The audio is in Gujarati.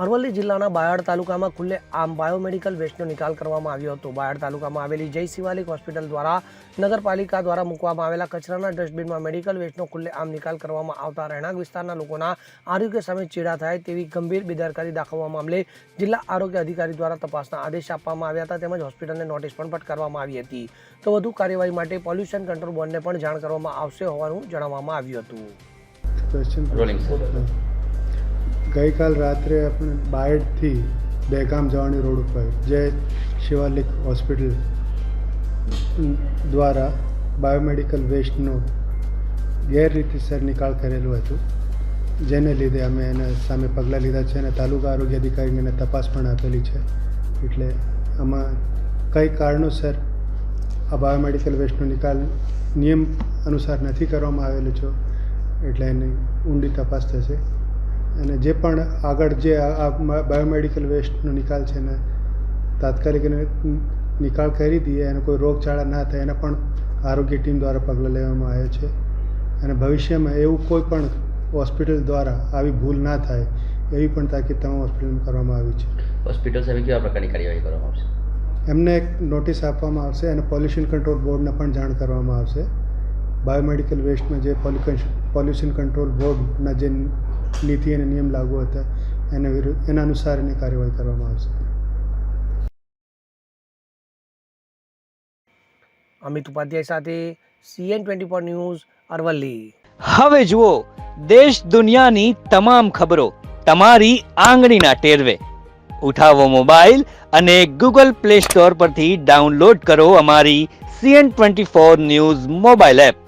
અરવલ્લી જિલ્લાના બાયડ તાલુકામાં ખુલ્લે આમ બાયોમેડિકલ વેસ્ટનો નિકાલ કરવામાં આવ્યો હતો. બાયડ તાલુકામાં આવેલી જય શિવાલિક હોસ્પિટલ દ્વારા નગરપાલિકા દ્વારા મૂકવામાં આવેલા કચરાના ડસ્ટબિનમાં મેડિકલ વેસ્ટનો ખુલ્લે આમ નિકાલ કરવામાં આવતા રહેણાંક વિસ્તારના લોકોના આરોગ્ય સામે ચીડા થાય તેવી ગંભીર બેદરકારી દાખવવા મામલે જિલ્લા આરોગ્ય અધિકારી દ્વારા તપાસના આદેશ આપવામાં આવ્યા હતા તેમજ હોસ્પિટલને નોટિસ પણ ફટકારવામાં આવી હતી. તો વધુ કાર્યવાહી માટે પોલ્યુશન કંટ્રોલ બોર્ડને પણ જાણ કરવામાં આવશે હોવાનું જણાવવામાં આવ્યું હતું. ગઈકાલ રાત્રે આપણે બાયડથી દહેગામ જવાની રોડ ઉપર જે શિવાલિક હોસ્પિટલ દ્વારા બાયોમેડિકલ વેસ્ટનો ગેરરીતિસર નિકાલ કરેલું હતું. જેને લીધે અમે એને સામે પગલાં લીધા છે અને તાલુકા આરોગ્ય અધિકારીને એને તપાસ પણ આપેલી છે. એટલે આમાં કઈ કારણોસર આ બાયોમેડિકલ વેસ્ટનો નિકાલ નિયમ અનુસાર નથી કરવામાં આવેલો છો. એટલે એની ઊંડી તપાસ થશે. અને જે પણ આગળ જે આ બાયોમેડિકલ વેસ્ટનો નિકાલ છે ને તાત્કાલિક એને નિકાલ કરી દઈએ અને કોઈ રોગચાળા ના થાય એના પણ આરોગ્ય ટીમ દ્વારા પગલાં લેવામાં આવે છે. અને ભવિષ્યમાં એવું કોઈ પણ હોસ્પિટલ દ્વારા આવી ભૂલ ના થાય એવી પણ તાકીદ તમામ હોસ્પિટલમાં કરવામાં આવી છે. હોસ્પિટલ સામે કેવા પ્રકારની કાર્યવાહી કરવામાં આવશે? એમને એક નોટિસ આપવામાં આવશે અને પોલ્યુશન કંટ્રોલ બોર્ડને પણ જાણ કરવામાં આવશે. બાયોમેડિકલ વેસ્ટમાં જે પોલ્યુશન કંટ્રોલ બોર્ડના જે નીતિ અને નિયમ લાગુ હતા. એના વિરુદ્ધ એના અનુસાર એની કાર્યવાહી કરવામાં આવશે. અમિત ઉપાધ્યાય સાથે CN twenty four news Aravalli. હવે જુઓ દેશ દુનિયાની તમામ ખબરો તમારી આંગળીના ટેરવે. ઉઠાવો મોબાઈલ અને ગૂગલ પ્લે સ્ટોર પરથી ડાઉનલોડ કરો અમારી CN twenty four news mobile app.